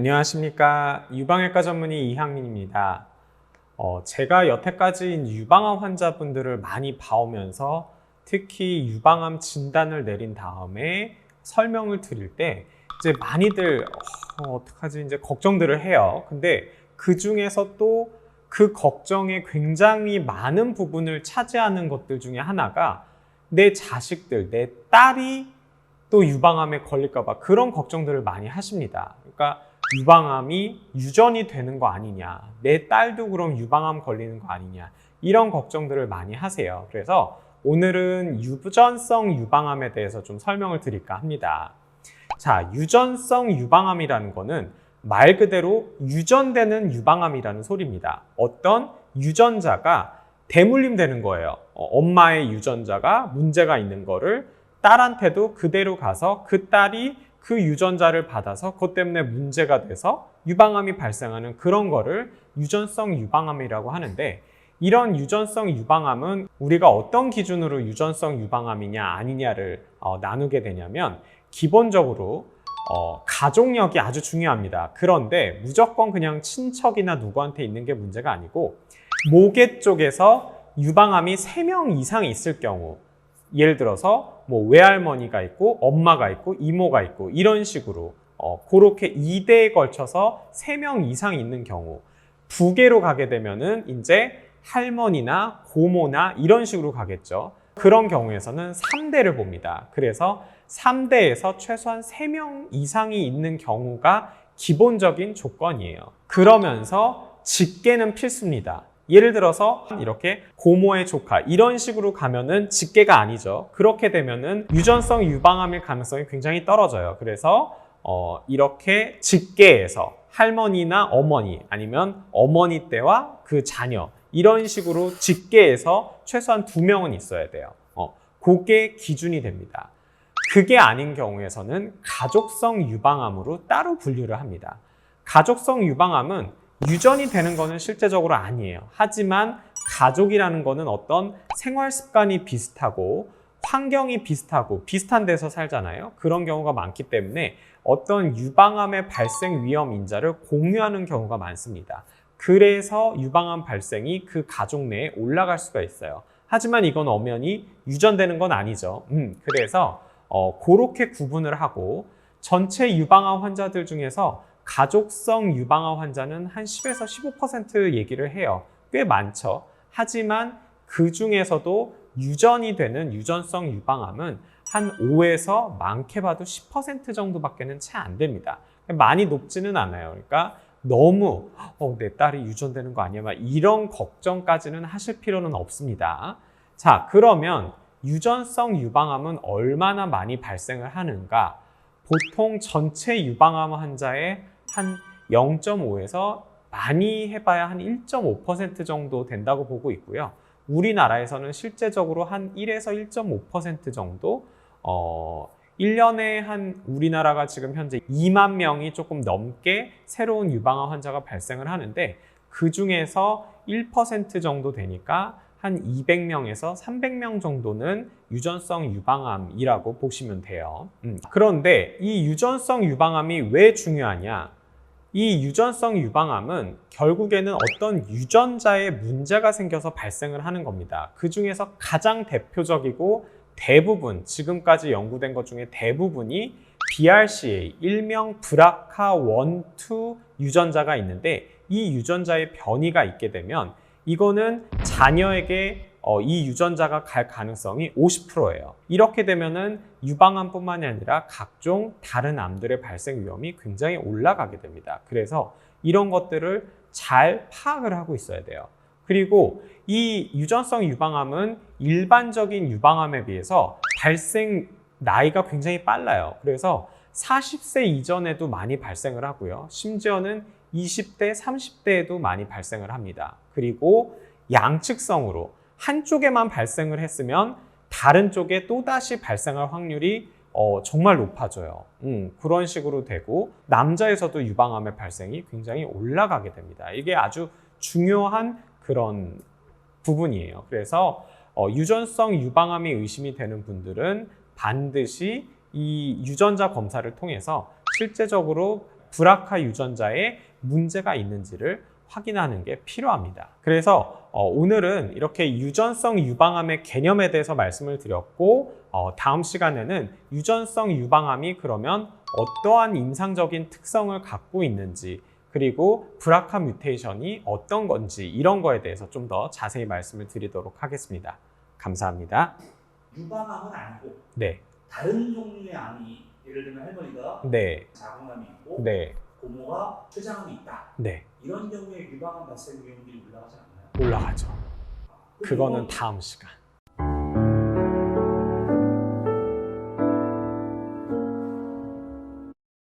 안녕하십니까. 유방외과 전문의 이향민입니다. 어, 제가 여태까지 유방암 환자분들을 많이 봐오면서 특히 유방암 진단을 내린 다음에 설명을 드릴 때 이제 많이들 어, 어떡하지 이제 걱정들을 해요. 근데 그 중에서 또 그 걱정에 굉장히 많은 부분을 차지하는 것들 중에 하나가 내 자식들, 내 딸이 또 유방암에 걸릴까봐 그런 걱정들을 많이 하십니다. 그러니까 유방암이 유전이 되는 거 아니냐, 내 딸도 그럼 유방암 걸리는 거 아니냐, 이런 걱정들을 많이 하세요. 그래서 오늘은 유전성 유방암에 대해서 좀 설명을 드릴까 합니다. 자, 유전성 유방암이라는 거는 말 그대로 유전되는 유방암이라는 소리입니다. 어떤 유전자가 대물림 되는 거예요. 어, 엄마의 유전자가 문제가 있는 거를 딸한테도 그대로 가서 그 딸이 그 유전자를 받아서 그것 때문에 문제가 돼서 유방암이 발생하는 그런 거를 유전성 유방암이라고 하는데 이런 유전성 유방암은 우리가 어떤 기준으로 유전성 유방암이냐 아니냐를 어, 나누게 되냐면 기본적으로 어, 가족력이 아주 중요합니다. 그런데 무조건 그냥 친척이나 누구한테 있는 게 문제가 아니고 모계 쪽에서 유방암이 3명 이상 있을 경우 예를 들어서 뭐 외할머니가 있고 엄마가 있고 이모가 있고 이런 식으로 어, 그렇게 2대에 걸쳐서 3명 이상 있는 경우 부계로 가게 되면은 이제 할머니나 고모나 이런 식으로 가겠죠. 그런 경우에서는 3대를 봅니다. 그래서 3대에서 최소한 3명 이상이 있는 경우가 기본적인 조건이에요. 그러면서 직계는 필수입니다. 예를 들어서 이렇게 고모의 조카 이런 식으로 가면은 직계가 아니죠. 그렇게 되면은 유전성 유방암일 가능성이 굉장히 떨어져요. 그래서 어, 이렇게 직계에서 할머니나 어머니 아니면 어머니 때와 그 자녀 이런 식으로 직계에서 최소한 두 명은 있어야 돼요. 어, 그게 기준이 됩니다. 그게 아닌 경우에서는 가족성 유방암으로 따로 분류를 합니다. 가족성 유방암은 유전이 되는 거는 실제적으로 아니에요. 하지만 가족이라는 거는 어떤 생활 습관이 비슷하고 환경이 비슷하고 비슷한 데서 살잖아요. 그런 경우가 많기 때문에 어떤 유방암의 발생 위험 인자를 공유하는 경우가 많습니다. 그래서 유방암 발생이 그 가족 내에 올라갈 수가 있어요. 하지만 이건 엄연히 유전되는 건 아니죠. 음, 그래서 어, 그렇게 구분을 하고 전체 유방암 환자들 중에서 가족성 유방암 환자는 한 10에서 15% 얘기를 해요. 꽤 많죠. 하지만 그 중에서도 유전이 되는 유전성 유방암은 한 5에서 많게 봐도 10% 정도밖에는 채 안 됩니다. 많이 높지는 않아요. 그러니까 너무 어, 내 딸이 유전되는 거 아니야? 막 이런 걱정까지는 하실 필요는 없습니다. 자, 그러면 유전성 유방암은 얼마나 많이 발생을 하는가? 보통 전체 유방암 환자의 한 0.5에서 많이 해봐야 한 1.5% 정도 된다고 보고 있고요. 우리나라에서는 실제적으로 한 1에서 1.5% 정도, 어, 1년에 한 우리나라가 지금 현재 2만 명이 조금 넘게 새로운 유방암 환자가 발생을 하는데 그 중에서 1% 정도 되니까 한 200명에서 300명 정도는 유전성 유방암이라고 보시면 돼요. 음. 그런데 이 유전성 유방암이 왜 중요하냐? 이 유전성 유방암은 결국에는 어떤 유전자에 문제가 생겨서 발생을 하는 겁니다. 그 중에서 가장 대표적이고 대부분 지금까지 연구된 것 중에 대부분이 BRCA 일명 BRCA1, 2 유전자가 있는데 이 유전자의 변이가 있게 되면 이거는 자녀에게 어, 이 유전자가 갈 가능성이 50%예요. 이렇게 되면은 유방암뿐만이 아니라 각종 다른 암들의 발생 위험이 굉장히 올라가게 됩니다. 그래서 이런 것들을 잘 파악을 하고 있어야 돼요. 그리고 이 유전성 유방암은 일반적인 유방암에 비해서 발생 나이가 굉장히 빨라요. 그래서 40세 이전에도 많이 발생을 하고요. 심지어는 20대, 30대에도 많이 발생을 합니다. 그리고 양측성으로 한쪽에만 발생을 했으면 다른 쪽에 또다시 발생할 확률이 어, 정말 높아져요. 음, 그런 식으로 되고 남자에서도 유방암의 발생이 굉장히 올라가게 됩니다. 이게 아주 중요한 그런 부분이에요. 그래서 어, 유전성 유방암이 의심이 되는 분들은 반드시 이 유전자 검사를 통해서 실제적으로 브라카 유전자에 문제가 있는지를 확인하는 게 필요합니다. 그래서 어, 오늘은 이렇게 유전성 유방암의 개념에 대해서 말씀을 드렸고 어, 다음 시간에는 유전성 유방암이 그러면 어떠한 임상적인 특성을 갖고 있는지 그리고 브라카 뮤테이션이 어떤 건지 이런 거에 대해서 좀 더 자세히 말씀을 드리도록 하겠습니다. 감사합니다. 유방암은 아니고 네, 다른 종류의 암이 예를 들면 할머니가 네, 자궁암이 있고 네, 고모가 췌장암이 있다. 네 이런 경우에 유방암 발생 위험률이 올라가지 않나요? 올라가죠. 그럼 그거는 이건 다음 시간.